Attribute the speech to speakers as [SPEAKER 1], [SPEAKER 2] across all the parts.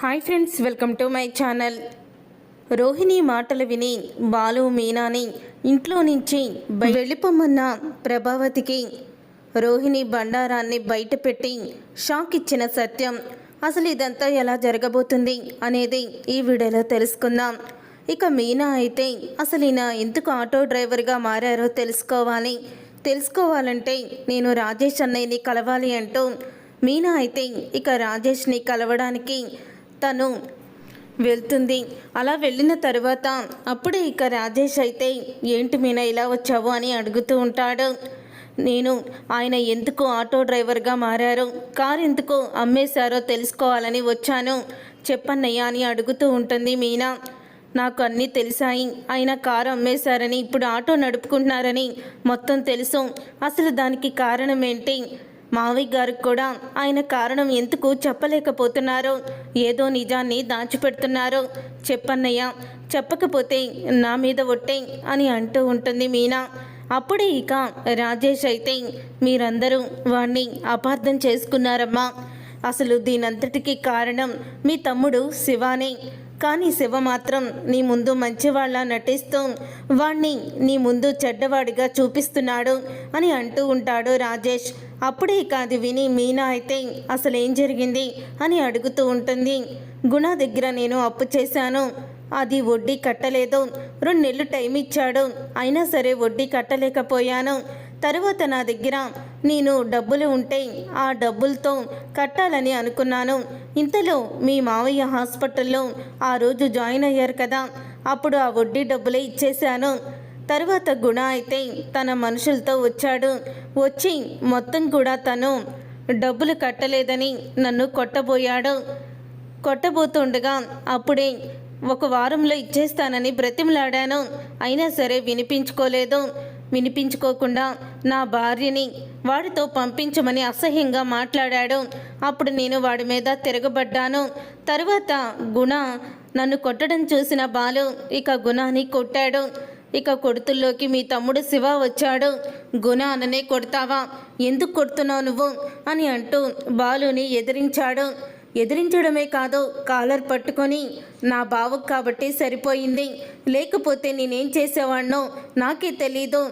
[SPEAKER 1] Hi friends welcome to my channel Rohini మాటలు విని బాలు మీనాని ఇంట్లో నుంచి వెళ్ళిపోమన్న ప్రభావతికి రోహిణి బండారాన్ని బయటపెట్టి షాక్ ఇచ్చిన సత్యం అసలు ఇదంతా ఎలా జరగబోతుంది అనేది ఈ వీడియోలో తెలుసుకుందాం. ఇక మీనా అయితే అసలు ఈయన ఎందుకు ఆటో డ్రైవర్గా మారారో తెలుసుకోవాలి. తెలుసుకోవాలంటే నేను రాజేష్ అన్నయ్యని కలవాలి అంటూ మీనా అయితే ఇక రాజేష్ని కలవడానికి తను వెళ్తుంది. అలా వెళ్ళిన తర్వాత అప్పుడే ఇక రాజేష్ అయితే ఏంటి మీనా ఇలా వచ్చావు? అని అడుగుతూ ఉంటాడు. నేను ఆయన ఎందుకు ఆటో డ్రైవర్గా మారారు? కారు ఎందుకు అమ్మేశారో తెలుసుకోవాలని వచ్చాను. చెప్పన్నయ్యా అని అడుగుతూ ఉంటుంది మీనా. నాకు అన్నీ తెలిసాయి. ఆయన కారు అమ్మేశారని ఇప్పుడు ఆటో నడుపుకుంటున్నారని మొత్తం తెలుసు. అసలు దానికి కారణం ఏంటి? మావయ్య గారికి కూడా ఆయన కారణం ఎందుకు చెప్పలేకపోతున్నారో ఏదో నిజాన్ని దాచిపెడుతున్నారో చెప్పన్నయ్య చెప్పకపోతే నా మీద ఒట్టే అని అంటూ ఉంటుంది మీనా. అప్పుడే ఇక రాజేష్ అయితే మీరందరూ వాణ్ణి అపార్థం చేసుకున్నారమ్మా. అసలు దీనంతటికీ కారణం మీ తమ్ముడు శివానే. కానీ శివ మాత్రం నీ ముందు మంచివాళ్ళ నటిస్తూ వాణ్ణి నీ ముందు చెడ్డవాడిగా చూపిస్తున్నాడు అని అంటూ ఉంటాడు రాజేష్. అప్పుడే ఇక అది విని మీనా అయితే అసలు ఏం జరిగింది అని అడుగుతూ ఉంటుంది. గుణ దగ్గర నేను అప్పు చేశాను. అది వడ్డీ కట్టలేదు. రెండు నెలలు టైం ఇచ్చాడు. అయినా సరే వడ్డీ కట్టలేకపోయాను. తరువాత నా దగ్గర నేను డబ్బులు ఉంటే ఆ డబ్బులతో కట్టాలని అనుకున్నాను. ఇంతలో మీ మావయ్య హాస్పిటల్లో ఆ రోజు జాయిన్ అయ్యారు కదా. అప్పుడు ఆ వడ్డీ డబ్బులే ఇచ్చేశాను. తర్వాత గుణ అయితే తన మనుషులతో వచ్చాడు. వచ్చి మొత్తం కూడా తను డబ్బులు కట్టలేదని నన్ను కొట్టబోయాడు. కొట్టబోతుండగా అప్పుడే ఒక వారంలో ఇచ్చేస్తానని బ్రతిమలాడాను. అయినా సరే వినిపించుకోలేదు. వినిపించుకోకుండా నా భార్యని వాడితో పంపించమని అసహ్యంగా మాట్లాడాడు. అప్పుడు నేను వాడి మీద తిరగబడ్డాను. తర్వాత గుణ నన్ను కొట్టడం చూసిన బాలు ఇక గుణాన్ని కొట్టాడు. ఇక కొడుతుల్లోకి మీ తమ్ముడు శివ వచ్చాడు. గుణ అననే కొడతావా? ఎందుకు కొడుతున్నావు నువ్వు? అని అంటూ బాలుని ఎదిరించాడు. ఎదిరించడమే కాదు కాలర్ పట్టుకొని నా బావకు కాబట్టి సరిపోయింది. లేకపోతే నేనేం చేసేవాడినో నాకే తెలీదు.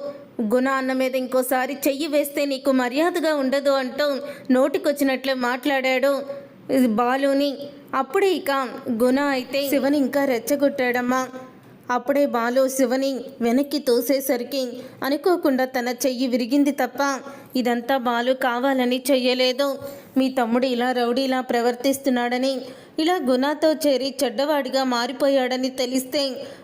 [SPEAKER 1] గుణ అన్న మీద ఇంకోసారి చెయ్యి వేస్తే నీకు మర్యాదగా ఉండదు అంటూ నోటికొచ్చినట్లు మాట్లాడాడు బాలుని. అప్పుడే ఇక గుణ అయితే శివని ఇంకా రెచ్చగొట్టాడమ్మా. అప్పుడే బాలు శివని వెనక్కి తోసేసరికి అనుకోకుండా తన చెయ్యి విరిగింది తప్ప ఇదంతా బాలు కావాలని చెయ్యలేదు. మీ తమ్ముడు ఇలా రౌడీలా ప్రవర్తిస్తున్నాడని ఇలా గుణాతో చేరి చెడ్డవాడిగా మారిపోయాడని తెలిస్తే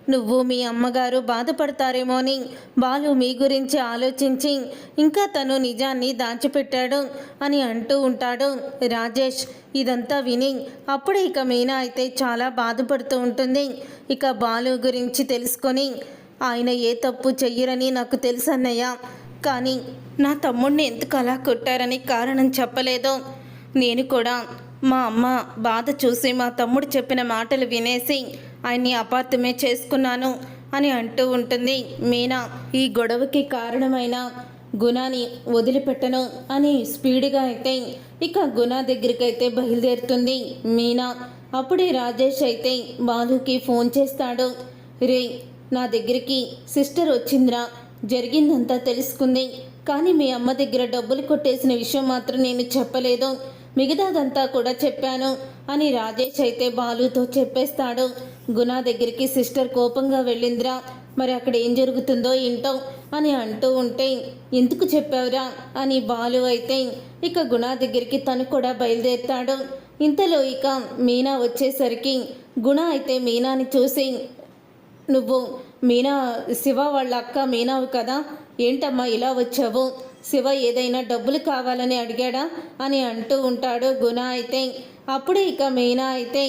[SPEAKER 1] నువ్వు మీ అమ్మగారు బాధపడతారేమో అని బాలు మీ గురించి ఆలోచించి ఇంకా తను నిజాన్ని దాచిపెట్టాడు అని అంటూ ఉంటాడు రాజేష్. ఇదంతా విని అప్పుడే ఇక మీనా అయితే చాలా బాధపడుతూ ఉంటుంది. ఇక బాలు గురించి తెలుసుకొని ఆయన ఏ తప్పు చెయ్యరని నాకు తెలుసు అన్నయ్య. కానీ నా తమ్ముడిని ఎందుకు అలా కొట్టారని కారణం చెప్పలేదు. నేను కూడా మా అమ్మ బాధ చూసి మా తమ్ముడు చెప్పిన మాటలు వినేసి ఆయన్ని అపార్థమే చేసుకున్నాను అని అంటూ ఉంటుంది. మీనా ఈ గొడవకి కారణమైన గుణాని వదిలిపెట్టను అని స్పీడ్గా అయితే ఇక గుణ దగ్గరికి అయితే బయలుదేరుతుంది మీనా. అప్పుడే రాజేష్ అయితే బాలుకి ఫోన్ చేస్తాడు. రే నా దగ్గరికి సిస్టర్ వచ్చిందిరా జరిగిందంతా తెలుసుకుంది. కానీ మీ అమ్మ దగ్గర డబ్బులు కొట్టేసిన విషయం మాత్రం నేను చెప్పలేదు. మిగతాదంతా కూడా చెప్పాను అని రాజేష్ అయితే బాలుతో చెప్పేస్తాడు. గుణ దగ్గరికి సిస్టర్ కోపంగా వెళ్ళిందిరా. మరి అక్కడ ఏం జరుగుతుందో ఏంటో అని అంటూ ఉంటే ఎందుకు చెప్పావురా? అని బాలు అయితే ఇక గుణ దగ్గరికి తను కూడా బయలుదేరుతాడు. ఇంతలో ఇక మీనా వచ్చేసరికి గుణ అయితే మీనాని చూసి నువ్వు మీనా శివ వాళ్ళ అక్క మీనావు కదా? ఏంటమ్మా ఇలా వచ్చావు? శివ ఏదైనా డబ్బులు కావాలని అడిగాడా? అని అంటూ ఉంటాడు గుణ అయితే అప్పుడే ఇక మీనా అయితే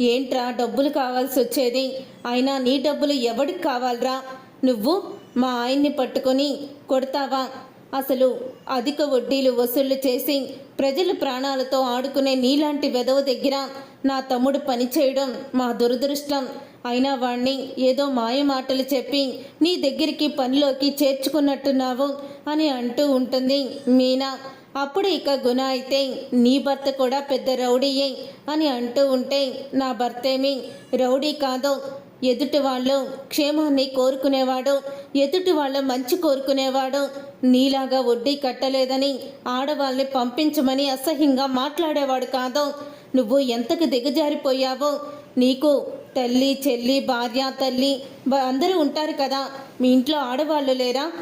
[SPEAKER 1] ఏంట్రా డబ్బులు కావాల్సి వచ్చేది? అయినా నీ డబ్బులు ఎవడికి కావాలరా? నువ్వు మా ఆయన్ని పట్టుకొని కొడతావా? అసలు అధిక వడ్డీలు వసూళ్ళు చేసి ప్రజలు ప్రాణాలతో ఆడుకునే నీలాంటి వెధవ దగ్గర నా తమ్ముడు పనిచేయడం మా దురదృష్టం. అయినా వాణ్ణి ఏదో మాయ మాటలు చెప్పి నీ దగ్గరికి పనిలోకి చేర్చుకున్నట్టున్నావు అని అంటూ ఉంటుంది మీనా. అప్పుడు ఇక గుణ అయితే నీ భర్త కూడా పెద్ద రౌడీయే అని అంటూ ఉంటే నా భర్తేమి రౌడీ కాదు. ఎదుటి వాళ్ళు క్షేమాన్ని కోరుకునేవాడు ఎదుటి వాళ్ళ మంచి కోరుకునేవాడు. నీలాగా వడ్డీ కట్టలేదని ఆడవాళ్ళని పంపించమని అసహ్యంగా మాట్లాడేవాడు కాదు. నువ్వు ఎంతకు దిగజారిపోయావో నీకు తల్లి చెల్లి భార్య తల్లి అందరూ ఉంటారు కదా. మీ ఇంట్లో ఆడవాళ్ళు లేరా?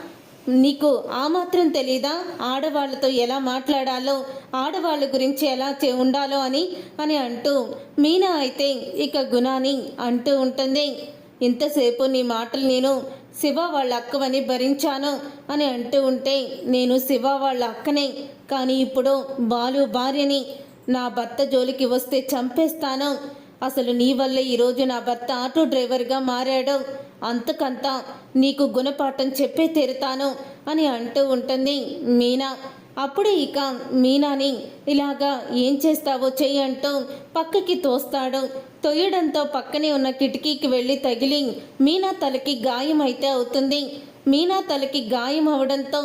[SPEAKER 1] నీకు ఆ మాత్రం తెలీదా? ఆడవాళ్ళతో ఎలా మాట్లాడాలో? ఆడవాళ్ళ గురించి ఎలా చే ఉండాలో అని అని అంటూ మీనా అయితే ఇక గుణాని అంటూ ఉంటుంది. ఇంతసేపు నీ మాటలు నేను శివ వాళ్ళ అక్కవని భరించాను అని అంటూ ఉంటే నేను శివ వాళ్ళ అక్కనే. కానీ ఇప్పుడు బాలు భార్యని నా భర్త జోలికి వస్తే చంపేస్తాను. అసలు నీ వల్లే ఈరోజు నా భర్త ఆటో డ్రైవర్గా మారాడు? అంతకంతా నీకు గుణపాఠం చెప్పే తెరుతాను అని అంటూ ఉంటుంది మీనా. అప్పుడే ఇక మీనాని ఇలాగా ఏం చేస్తావో చెయ్యి అంటూ పక్కకి తోస్తాడు. తొయ్యడంతో పక్కనే ఉన్న కిటికీకి వెళ్ళి తగిలి మీనా తలకి గాయం అయితే అవుతుంది. మీనా తలకి గాయం అవడంతో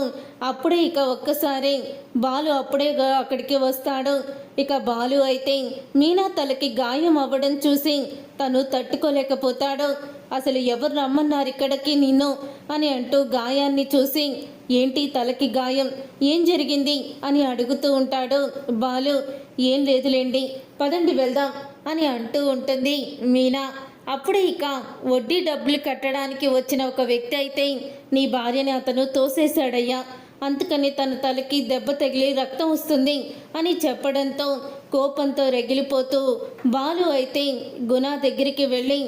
[SPEAKER 1] అప్పుడే ఇక ఒక్కసారి బాలు అప్పుడే అక్కడికి వస్తాడు. ఇక బాలు అయితే మీనా తలకి గాయం అవ్వడం చూసి తను తట్టుకోలేకపోతాడు. అసలు ఎవరు రమ్మన్నారు ఇక్కడికి నిన్ను? అని అంటూ గాయాన్ని చూసి ఏంటి తలకి గాయం? ఏం జరిగింది? అని అడుగుతూ ఉంటాడు బాలు. ఏం లేదులేండి పదండి వెళ్దాం అని అంటూ ఉంటుంది మీనా. అప్పుడే ఇక వడ్డీ డబ్బులు కట్టడానికి వచ్చిన ఒక వ్యక్తి అయితే నీ భార్యని అతను తోసేశాడయ్యా. అందుకని తన తలకి దెబ్బ తగిలి రక్తం వస్తుంది అని చెప్పడంతో కోపంతో రగిలిపోతూ బాలు అయితే గుణ దగ్గరికి వెళ్ళి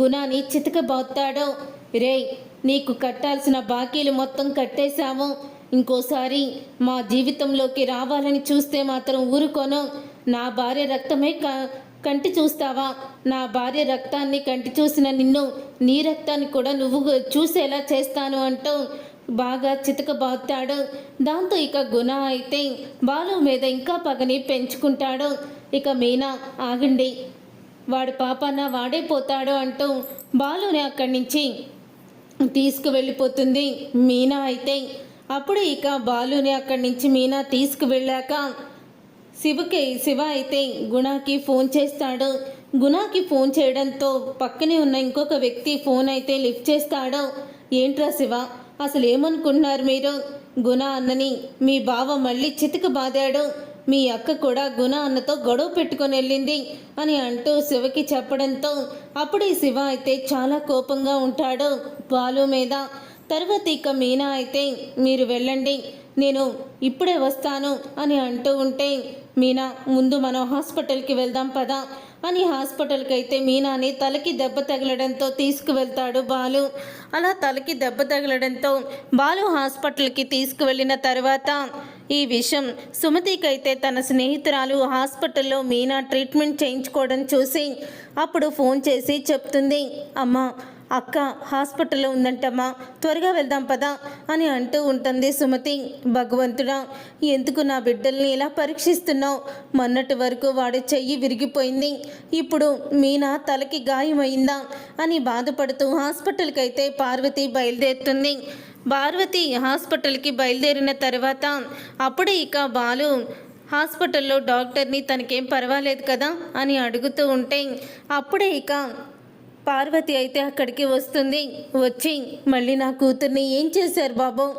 [SPEAKER 1] గుణాని చితకబోతాడు రే నీకు కట్టాల్సిన బాకీలు మొత్తం కట్టేశాము. ఇంకోసారి మా జీవితంలోకి రావాలని చూస్తే మాత్రం ఊరుకోను. నా భార్య రక్తమే క కంటి చూస్తావా? నా భార్య రక్తాన్ని కంటి చూసిన నిన్ను నీ రక్తాన్ని కూడా నువ్వు చూసేలా చేస్తాను అంటూ బాగా చితకబాతాడు దాంతో ఇక గుణ అయితే బాలు మీద ఇంకా పగని పెంచుకుంటాడు. ఇక మీనా ఆగండి. వాడు పాపాన వాడే పోతాడు అంటూ బాలుని అక్కడి నుంచి తీసుకువెళ్ళిపోతుంది మీనా అయితే. అప్పుడు ఇక బాలుని అక్కడి నుంచి మీనా తీసుకువెళ్ళాక శివకి శివ అయితే గుణాకి ఫోన్ చేస్తాడు. గుణాకి ఫోన్ చేయడంతో పక్కనే ఉన్న ఇంకొక వ్యక్తి ఫోన్ అయితే లిఫ్ట్ చేస్తాడు. ఏంట్రా శివ? అసలు ఏమనుకుంటున్నారు మీరు? గుణ అన్నని మీ బావ మళ్ళీ చితికి బాదాడు. మీ అక్క కూడా గుణ అన్నతో గొడవ పెట్టుకొని వెళ్ళింది అని అంటూ శివకి చెప్పడంతో అప్పుడే శివ అయితే చాలా కోపంగా ఉంటాడు బాలు మీద. తర్వాత ఇక మీనా అయితే మీరు వెళ్ళండి నేను ఇప్పుడే వస్తాను అని అంటూ ఉంటే మీనా ముందు మనం హాస్పిటల్కి వెళ్దాం పదా. అని హాస్పిటల్కి అయితే మీనాని తలకి దెబ్బ తగలడంతో తీసుకువెళ్తాడు బాలు. అలా తలకి దెబ్బ తగలడంతో బాలు హాస్పిటల్కి తీసుకువెళ్ళిన తర్వాత ఈ విషయం సుమతికి అయితే తన స్నేహితురాలు హాస్పిటల్లో మీనా ట్రీట్మెంట్ చేయించుకోవడం చూసి అప్పుడు ఫోన్ చేసి చెప్తుంది అమ్మా అక్క హాస్పిటల్లో ఉందంటమ్మా త్వరగా వెళ్దాం పదా అని అంటూ ఉంటుంది సుమతి. భగవంతుడా ఎందుకు నా బిడ్డల్ని ఇలా పరీక్షిస్తున్నావు? మొన్నటి వరకు వాడి చెయ్యి విరిగిపోయింది. ఇప్పుడు మీనా తలకి గాయమైందా అని బాధపడుతూ హాస్పిటల్కి అయితే పార్వతి బయలుదేరుతుంది. పార్వతి హాస్పిటల్కి బయలుదేరిన తర్వాత అప్పుడే ఇక బాలు హాస్పిటల్లో డాక్టర్ని తనకేం పర్వాలేదు కదా? అని అడుగుతూ ఉంటే అప్పుడే ఇక పార్వతి అయితే అక్కడికి వస్తుంది. వచ్చి మళ్ళీ నా కూతుర్ని ఏం చేశారు బాబు?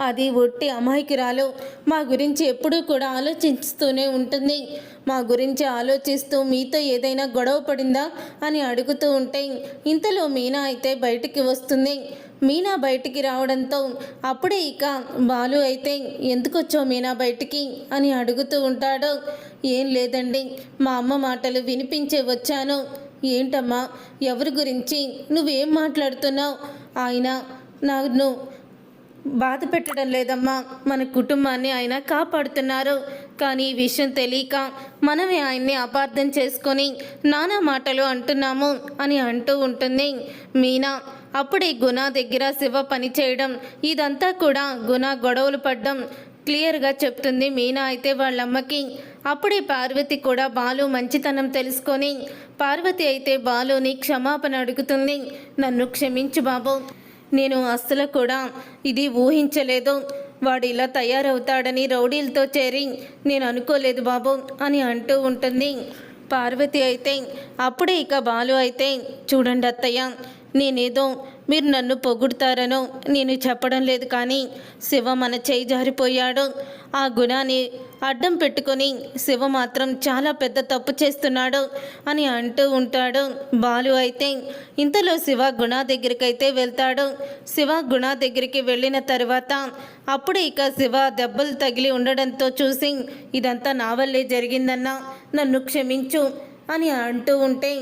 [SPEAKER 1] అది ఒట్టి అమాయకురాలు. మా గురించి ఎప్పుడూ కూడా ఆలోచిస్తూనే ఉంటుంది. మా గురించి ఆలోచిస్తూ మీతో ఏదైనా గొడవ పడిందా అని అడుగుతూ ఉంటే ఇంతలో మీనా అయితే బయటికి వస్తుంది. మీనా బయటికి రావడంతో అప్పుడే ఇక బాలు అయితే ఎందుకొచ్చావు మీనా బయటికి? అని అడుగుతూ ఉంటాడు. ఏం లేదండి. మా అమ్మ మాటలు వినిపించే వచ్చాను. ఏంటమ్మా? ఎవరి గురించి నువ్వేం మాట్లాడుతున్నావు? ఆయన నన్ను బాధ పెట్టడం లేదమ్మా. మన కుటుంబాన్ని ఆయన కాపాడుతున్నారు. కానీ ఈ విషయం తెలియక మనమే ఆయన్ని అపార్థం చేసుకొని నానా మాటలు అంటున్నాము అని అంటూ ఉంటుంది. మీనా అప్పుడే గుణ దగ్గర శివ పని చేయడం ఇదంతా కూడా గుణ గొడవలు పడ్డం క్లియర్గా చెప్తుంది. మీనా అయితే వాళ్ళమ్మకి అప్పుడే పార్వతి కూడా బాలు మంచితనం తెలుసుకొని పార్వతి అయితే బాలుని క్షమాపణ అడుగుతుంది. నన్ను క్షమించు బాబు. నేను అస్సలు కూడా ఇది ఊహించలేదు. వాడు ఇలా తయారవుతాడని రౌడీలతో చేరి నేను అనుకోలేదు బాబు అని అంటూ ఉంటుంది. పార్వతి అయితే అప్పుడే ఇక బాలు అయితే చూడండి అత్తయ్య నేనేదో మీరు నన్ను పొగుడుతారనో నేను చెప్పడం లేదు కానీ శివ మన చేయి జారిపోయాడు. ఆ గుణాన్ని అడ్డం పెట్టుకొని శివ మాత్రం చాలా పెద్ద తప్పు చేస్తున్నాడు అని అంటూ ఉంటాడు. బాలు అయితే ఇంతలో శివ గుణ దగ్గరికైతే వెళ్తాడు. శివ గుణ దగ్గరికి వెళ్ళిన తర్వాత అప్పుడు ఇక శివ దెబ్బలు తగిలి ఉండడంతో చూసి ఇదంతా నా వల్లే జరిగిందన్నా. నన్ను క్షమించు. అని అంటూ ఉంటే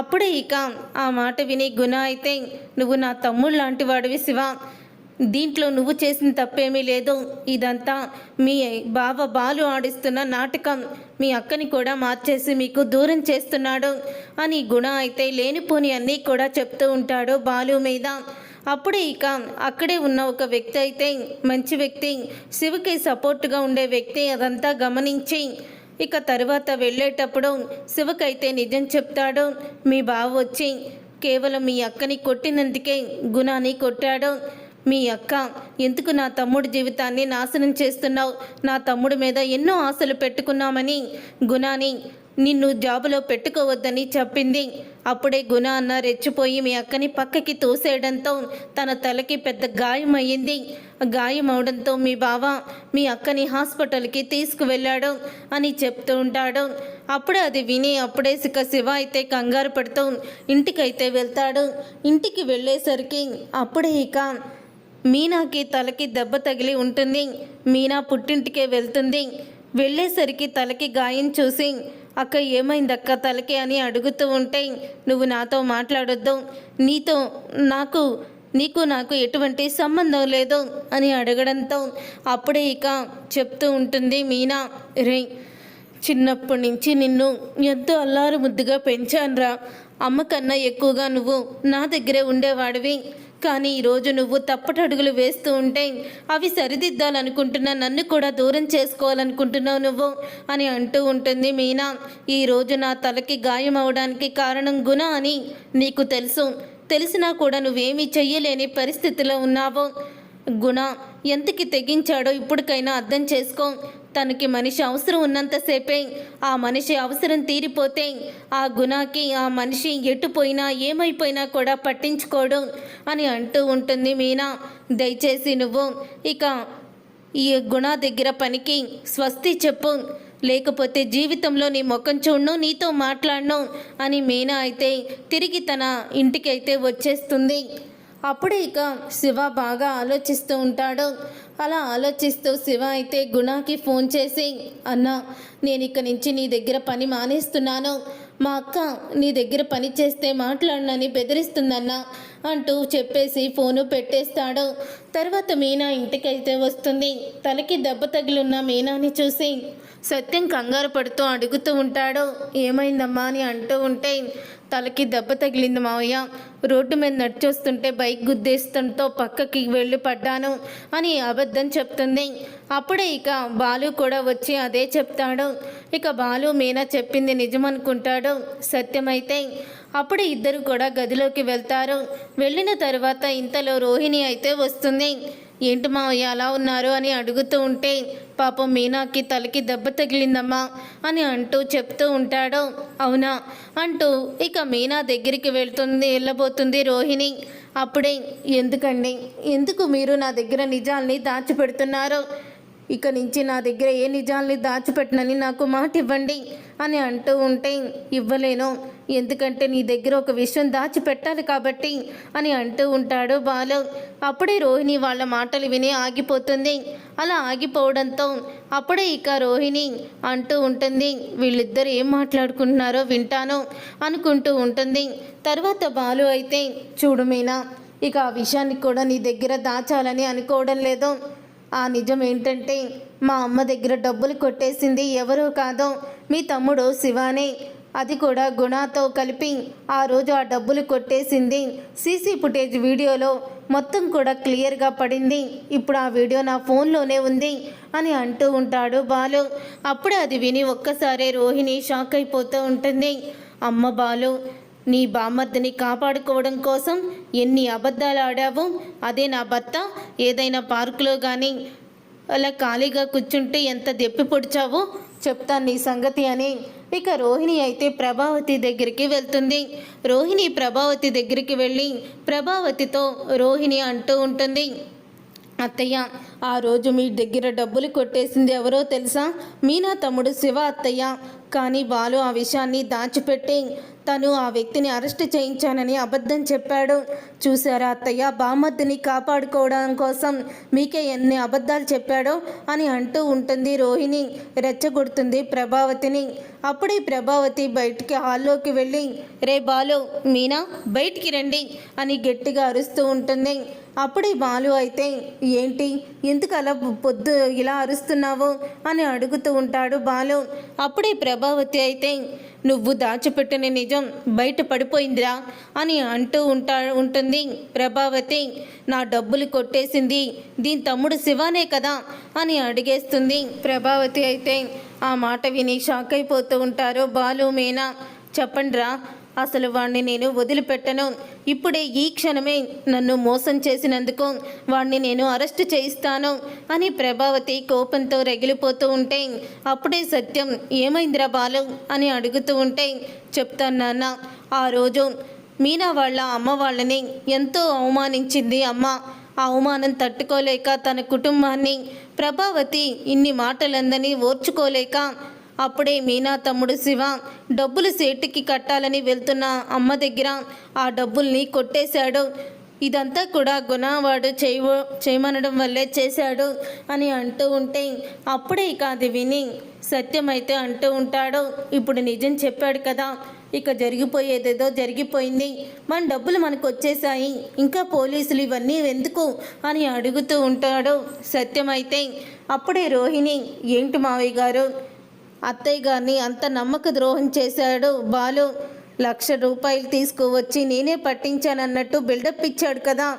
[SPEAKER 1] అప్పుడే ఇక ఆ మాట విని గుణ అయితే నువ్వు నా తమ్ముడు లాంటి వాడివి శివ. దీంట్లో నువ్వు చేసిన తప్పేమీ లేదు. ఇదంతా మీ బావ బాలు ఆడిస్తున్న నాటకం. మీ అక్కని కూడా మార్చేసి మీకు దూరం చేస్తున్నాడు అని గుణ అయితే లేనిపోని అన్నీ కూడా చెప్తూ ఉంటాడు బాలు మీద. అప్పుడే ఇక అక్కడే ఉన్న ఒక వ్యక్తి అయితే మంచి వ్యక్తి శివకి సపోర్ట్గా ఉండే వ్యక్తి అదంతా గమనించి ఇక తర్వాత వెళ్ళేటప్పుడు శివకైతే నిజం చెప్తాడు మీ బావ వచ్చి కేవలం మీ అక్కని కొట్టినందుకే గుణాన్ని కొట్టాడు. మీ అక్క ఎందుకు నా తమ్ముడి జీవితాన్ని నాశనం చేస్తున్నావు? నా తమ్ముడి మీద ఎన్నో ఆశలు పెట్టుకున్నామని గుణాని నిన్ను జాబులో పెట్టుకోవద్దని చెప్పింది. అప్పుడే గుణ అన్న రెచ్చిపోయి మీ అక్కని పక్కకి తోసేయడంతో తన తలకి పెద్ద గాయం గాయం అవడంతో మీ బావ మీ అక్కని హాస్పిటల్కి తీసుకువెళ్ళాడు అని చెప్తూ ఉంటాడు. అప్పుడే అది విని అప్పుడే సిక శివ అయితే కంగారు పడుతూ ఇంటికైతే వెళ్తాడు. ఇంటికి వెళ్ళేసరికి అప్పుడే ఇక మీనాకి తలకి దెబ్బ తగిలి ఉంటుంది. మీనా పుట్టింటికే వెళ్తుంది. వెళ్ళేసరికి తలకి గాయం చూసి అక్క ఏమైందక్క తలకి? అని అడుగుతూ ఉంటే నువ్వు నాతో మాట్లాడొద్దు. నీతో నాకు నీకు నాకు ఎటువంటి సంబంధం లేదు అని అడగడంతో అప్పుడే ఇక చెప్తూ ఉంటుంది మీనా రే చిన్నప్పటి నుంచి నిన్ను ఎంతో అల్లారు ముద్దుగా పెంచానురా. అమ్మ కన్నా ఎక్కువగా నువ్వు నా దగ్గరే ఉండేవాడివి. కానీ ఈరోజు నువ్వు తప్పటడుగులు వేస్తూ ఉంటే అవి సరిదిద్దాలనుకుంటున్నా నన్ను కూడా దూరం చేసుకోవాలనుకుంటున్నావు నువ్వు అని అంటూ ఉంటుంది మీనా. ఈరోజు నా తలకి గాయం అవడానికి కారణం గుణ అని నీకు తెలుసు. తెలిసినా కూడా నువ్వేమీ చెయ్యలేని పరిస్థితిలో ఉన్నావు. గుణ ఎంతకి తెగించాడో ఇప్పటికైనా అర్థం చేసుకో. తనకి మనిషి అవసరం ఉన్నంతసేపే ఆ మనిషి అవసరం తీరిపోతే ఆ గుణాకి ఆ మనిషి ఎటుపోయినా ఏమైపోయినా కూడా పట్టించుకోడు అని అంటూ ఉంటుంది మీనా. దయచేసి నువ్వు ఇక ఈ గుణ దగ్గర పనికి స్వస్తి చెప్పు. లేకపోతే జీవితంలో నీ ముఖం చూడను నీతో మాట్లాడను అని మీనా అయితే తిరిగి తన ఇంటికైతే వచ్చేస్తుంది. అప్పుడే ఇక శివ బాగా ఆలోచిస్తూ ఉంటాడు. అలా ఆలోచిస్తూ శివ అయితే గుణాకి ఫోన్ చేసి అన్న నేను ఇక నుంచి నీ దగ్గర పని మానేస్తున్నాను. మా అక్క నీ దగ్గర పని చేస్తే మాట్లాడనని బెదిరిస్తుందన్నా. అంటూ చెప్పేసి ఫోను పెట్టేస్తాడు. తర్వాత మీనా ఇంటికైతే వస్తుంది. తలకి దెబ్బ తగిలిన్న మీనాని చూసి సత్యం కంగారు పడుతూ అడుగుతూ ఉంటాడు. ఏమైందమ్మా అని అంటూ ఉంటే తలకి దెబ్బ తగిలింది మావయ్య. రోడ్డు మీద నడిచొస్తుంటే బైక్ గుద్దేస్తుంటో పక్కకి వెళ్ళి పడ్డాను అని అబద్ధం చెప్తుంది. అప్పుడే ఇక బాలు కూడా వచ్చి అదే చెప్తాడు. ఇక బాలు మీనా చెప్పింది నిజమనుకుంటాడు. సత్యమైతే అప్పుడు ఇద్దరు కూడా గదిలోకి వెళ్తారు. వెళ్ళిన తర్వాత ఇంతలో రోహిణి అయితే వస్తుంది. ఏంటి మావయ్య అలా ఉన్నారు? అని అడుగుతూ ఉంటే పాపం మీనాకి తలకి దెబ్బ తగిలిందమ్మా అని అంటూ చెప్తూ ఉంటాడు. అవునా? అంటూ ఇక మీనా దగ్గరికి వెళ్తుంది వెళ్ళబోతుంది రోహిణి. అప్పుడే ఎందుకండి? ఎందుకు మీరు నా దగ్గర నిజాల్ని దాచిపెడుతున్నారు? ఇక నుంచి నా దగ్గర ఏ నిజాల్ని దాచిపెట్టనని నాకు మాట ఇవ్వండి అని అంటూ ఉంటే ఇవ్వలేను. ఎందుకంటే నీ దగ్గర ఒక విషయం దాచిపెట్టాలి కాబట్టి అని అంటూ ఉంటాడు బాలు. అప్పుడే రోహిణి వాళ్ళ మాటలు విని ఆగిపోతుంది. అలా ఆగిపోవడంతో అప్పుడే ఇక రోహిణి అంటూ ఉంటుంది వీళ్ళిద్దరు ఏం మాట్లాడుకుంటున్నారో వింటాను అనుకుంటూ ఉంటుంది. తర్వాత బాలు అయితే చూడు మీనా ఇక ఆ విషయాన్ని కూడా నీ దగ్గర దాచాలని అనుకోవడం లేదు. ఆ నిజం ఏంటంటే మా అమ్మ దగ్గర డబ్బులు కొట్టేసింది ఎవరో కాదో మీ తమ్ముడు శివానే. అది కూడా గుణాతో కలిపి ఆ రోజు ఆ డబ్బులు కొట్టేసింది. సీసీ ఫుటేజ్ వీడియోలో మొత్తం కూడా క్లియర్గా పడింది. ఇప్పుడు ఆ వీడియో నా ఫోన్లోనే ఉంది అని అంటూ ఉంటాడు బాలు. అప్పుడే అది విని ఒక్కసారే రోహిణి షాక్ అయిపోతూ ఉంటుంది. అమ్మ బాలు నీ బామర్దిని కాపాడుకోవడం కోసం ఎన్ని అబద్ధాలు ఆడావు? అదే నా భర్త? ఏదైనా పార్కులో కానీ అలా ఖాళీగా కూర్చుంటే ఎంత దెప్పి పొడిచావో? చెప్తాను నీ సంగతి అని ఇక రోహిణి అయితే ప్రభావతి దగ్గరికి వెళ్తుంది. రోహిణి ప్రభావతి దగ్గరికి వెళ్ళి ప్రభావతితో రోహిణి అంటూ ఉంటుంది. అత్తయ్య ఆ రోజు మీ దగ్గర డబ్బులు కొట్టేసింది ఎవరో తెలుసా? మీనా తమ్ముడు శివ అత్తయ్య. కానీ బాలు ఆ విషయాన్ని దాచిపెట్టి తను ఆ వ్యక్తిని అరెస్ట్ చేయించానని అబద్ధం చెప్పాడు. చూసారా అత్తయ్య బామర్దిని కాపాడుకోవడం కోసం మీకే ఎన్ని అబద్ధాలు చెప్పాడో అని అంటూ ఉంటుంది రోహిణి రెచ్చగొడుతుంది ప్రభావతిని. అప్పుడే ప్రభావతి బయటికి హాల్లోకి వెళ్ళి రే బాలు మీనా బయటికి రండి అని గట్టిగా అరుస్తూ ఉంటుంది. అప్పుడే బాలు అయితే ఏంటి? ఎందుకు అలా పొద్దు ఇలా అరుస్తున్నావు? అని అడుగుతూ ఉంటాడు బాలు. అప్పుడే ప్రభావతి అయితే నువ్వు దాచిపెట్టిన నిజం బయట పడిపోయిందిరా అని అంటూ ఉంటా ఉంటుంది ప్రభావతి. నా డబ్బులు కొట్టేసింది దీని తమ్ముడు శివానే కదా అని అడిగేస్తుంది ప్రభావతి అయితే. ఆ మాట విని షాక్ అయిపోతూ ఉంటారు బాలు మీనా. చెప్పండిరా అసలు వాణ్ణి నేను వదిలిపెట్టను. ఇప్పుడే ఈ క్షణమే నన్ను మోసం చేసినందుకు వాణ్ణి నేను అరెస్ట్ చేయిస్తాను అని ప్రభావతి కోపంతో రగిలిపోతూ ఉంటే అప్పుడే సత్యం ఏమైందిరా బాలు? అని అడుగుతూ ఉంటే చెప్తాను నాన్న ఆ రోజు మీనా వాళ్ళ అమ్మ వాళ్ళని ఎంతో అవమానించింది అమ్మ. ఆ అవమానం తట్టుకోలేక తన కుటుంబాన్ని ప్రభావతి ఇన్ని మాటలందని ఓర్చుకోలేక అప్పుడే మీనా తమ్ముడు శివ డబ్బులు సేటుకి కట్టాలని వెళ్తున్న అమ్మ దగ్గర ఆ డబ్బుల్ని కొట్టేశాడు. ఇదంతా కూడా గుణవాడు చేయవ చేయమనడం వల్లే చేశాడు అని అంటూ ఉంటే అప్పుడే ఇక అది విని సత్యమైతే అంటూ ఉంటాడు. ఇప్పుడు నిజం చెప్పాడు కదా ఇక జరిగిపోయేదేదో జరిగిపోయింది. మన డబ్బులు మనకు వచ్చేసాయి ఇంకా పోలీసులు ఇవన్నీ ఎందుకు అని అడుగుతూ ఉంటాడు సత్యమైతే. అప్పుడే రోహిణి ఏంటి మావయ్య గారు? అత్తయ్య గారిని అంత నమ్మక ద్రోహం చేశాడు. బాలు లక్ష రూపాయలు తీసుకువచ్చి నేనే పట్టించానన్నట్టు బిల్డప్ ఇచ్చాడు కదా.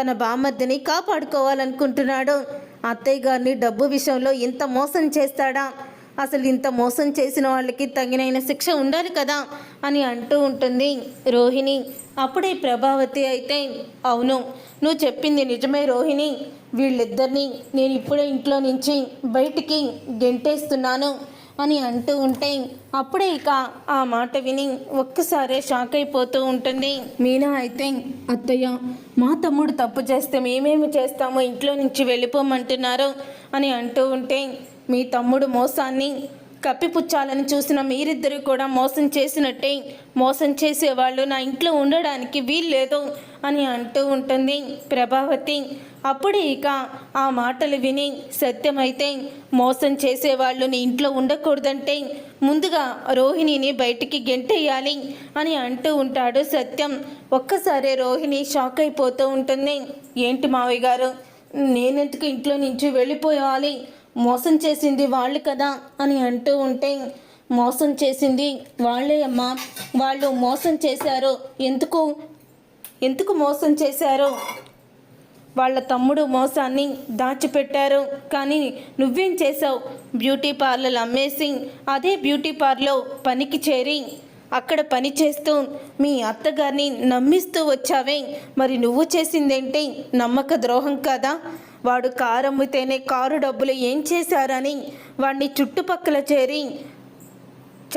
[SPEAKER 1] తన బామర్దిని కాపాడుకోవాలనుకుంటున్నాడు. అత్తయ్య గారిని డబ్బు విషయంలో ఇంత మోసం చేస్తాడా? అసలు ఇంత మోసం చేసిన వాళ్ళకి తగినైన శిక్ష ఉండాలి కదా అని అంటూ ఉంటుంది రోహిణి. అప్పుడే ప్రభావతి అయితే అవును నువ్వు చెప్పింది నిజమే రోహిణి. వీళ్ళిద్దరినీ నేను ఇప్పుడే ఇంట్లో నుంచి బయటికి గెంటేస్తున్నాను. అని అంటూ ఉంటే అప్పుడే ఇక ఆ మాట విని ఒక్కసారే షాక్ అయిపోతూ ఉంటుంది. మీనా అయితే అత్తయ్య మా తమ్ముడు తప్పు చేస్తే మేమేమి చేస్తామో ఇంట్లో నుంచి వెళ్ళిపోమంటున్నారు అని అంటూ ఉంటే మీ తమ్ముడు మోసాన్ని కప్పిపుచ్చాలని చూసిన మీరిద్దరూ కూడా మోసం చేసినట్టే మోసం చేసేవాళ్ళు నా ఇంట్లో ఉండడానికి వీల్లేదు. అని అంటూ ఉంటుంది ప్రభావతి. అప్పుడు ఇక ఆ మాటలు విని సత్యమైతే మోసం చేసేవాళ్ళు నీ ఇంట్లో ఉండకూడదంటే ముందుగా రోహిణిని బయటికి గెంటేయాలి అని అంటూ ఉంటాడు సత్యం. ఒక్కసారి రోహిణి షాక్ అయిపోతూ ఉంటుంది. ఏంటి మావయ్య గారు? నేనెందుకు ఇంట్లో నుంచి వెళ్ళిపోవాలి? మోసం చేసింది వాళ్ళు కదా అని అంటూ ఉంటే మోసం చేసింది వాళ్ళే అమ్మా. వాళ్ళు మోసం చేశారు. ఎందుకు? ఎందుకు మోసం చేశారు? వాళ్ళ తమ్ముడు మోసాన్ని దాచిపెట్టారు. కానీ నువ్వేం చేసావు బ్యూటీ పార్లర్ అమ్మేసి అదే బ్యూటీ పార్లర్ పనికి చేరి అక్కడ పని చేస్తూ మీ అత్తగారిని నమ్మిస్తూ వచ్చావే. మరి నువ్వు చేసిందేంటి? నమ్మక ద్రోహం కదా? వాడు కారు అమ్మితేనే కారు డబ్బులు ఏం చేశారని వాడిని చుట్టుపక్కల చేరి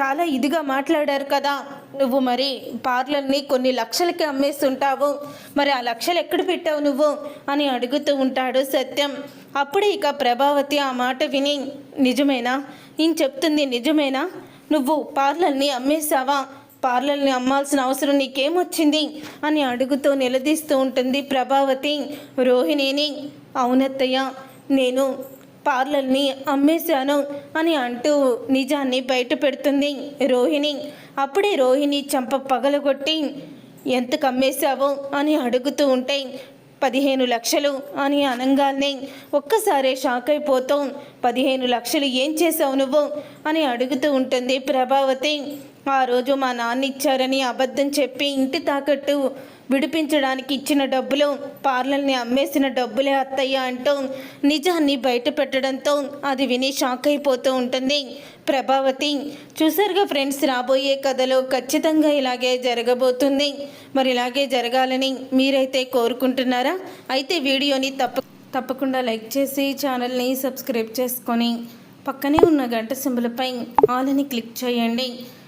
[SPEAKER 1] చాలా ఇదిగా మాట్లాడారు కదా. నువ్వు మరి పార్లర్ని కొన్ని లక్షలకి అమ్మేస్తుంటావు. మరి ఆ లక్షలు ఎక్కడ పెట్టావు నువ్వు? అని అడుగుతూ ఉంటాడు సత్యం. అప్పుడే ఇక ప్రభావతి ఆ మాట విని నిజమేనా? నేను చెప్తుంది నిజమేనా? నువ్వు పార్లర్ని అమ్మేశావా? పార్లర్ని అమ్మాల్సిన అవసరం నీకేమొచ్చింది? అని అడుగుతూ నిలదీస్తూ ఉంటుంది ప్రభావతి. రోహిణిని అవునత్తయ్య నేను పార్లర్ని అమ్మేశాను అని అంటూ నిజాన్ని బయట పెడుతుంది రోహిణి. అప్పుడే రోహిణి చంప పగలగొట్టి ఎంత కమ్మేశావో అని అడుగుతూ ఉంటే పదిహేను లక్షలు అని అనగానే ఒక్కసారే షాక్ అయిపోతాం పదిహేను లక్షలు ఏం చేసావు నువ్వు? అని అడుగుతూ ఉంటుంది ప్రభావతి. ఆ రోజు మా నాన్న ఇచ్చారని అబద్ధం చెప్పి ఇంటి తాకట్టు విడిపించడానికి ఇచ్చిన డబ్బులు పార్లర్ని అమ్మేసిన డబ్బులే అత్తయ్య అంటూ నిజాన్ని బయట పెట్టడంతో అది విని షాక్ అయిపోతూ ఉంటుంది. ప్రభావతి చూసారుగా ఫ్రెండ్స్ రాబోయే కథలో ఖచ్చితంగా ఇలాగే జరగబోతుంది. మరి ఇలాగే జరగాలని మీరైతే కోరుకుంటున్నారా? అయితే వీడియోని తప్ప తప్పకుండా లైక్ చేసి ఛానల్ని సబ్స్క్రైబ్ చేసుకొని పక్కనే ఉన్న గంట సింబలపై ఆలని క్లిక్ చేయండి.